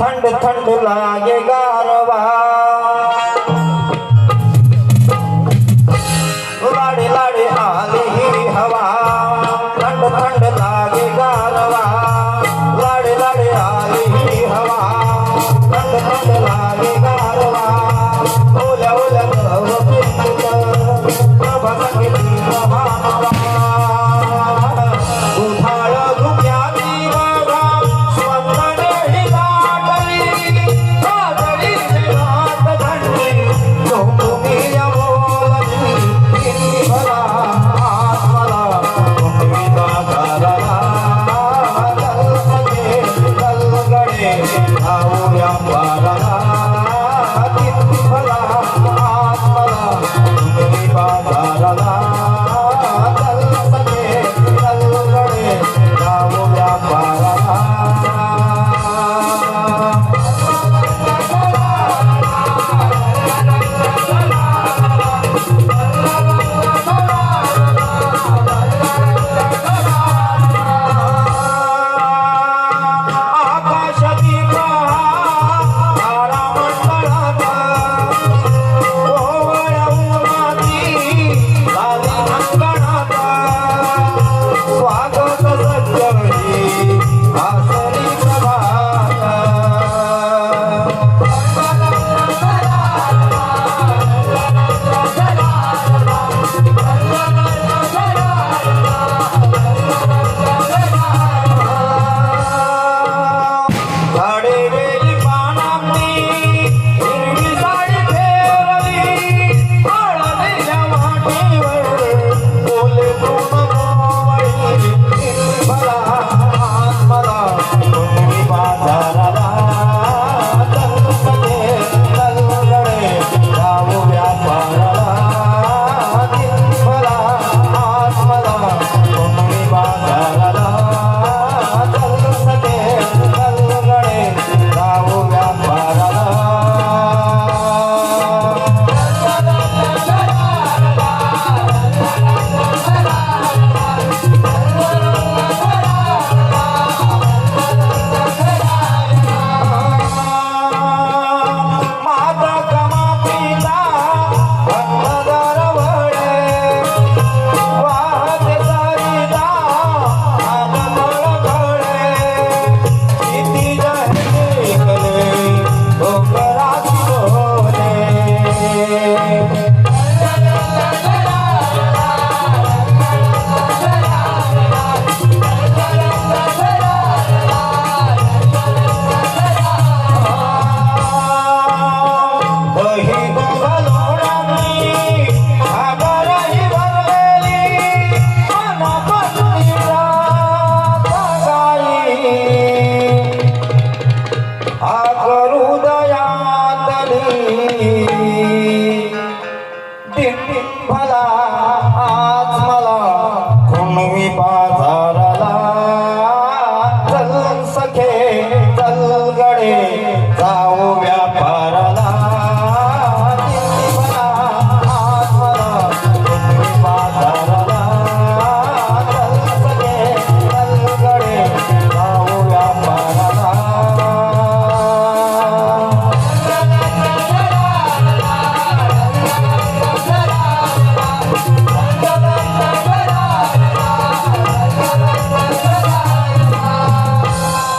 थंड थंड लागे गारवा. लाडे लाडे आले हवा. थंड थंड लागे गारवा. लाडे लाडे आले ही हवा. थंड थंड लागे गारवा. ओल्या ভালা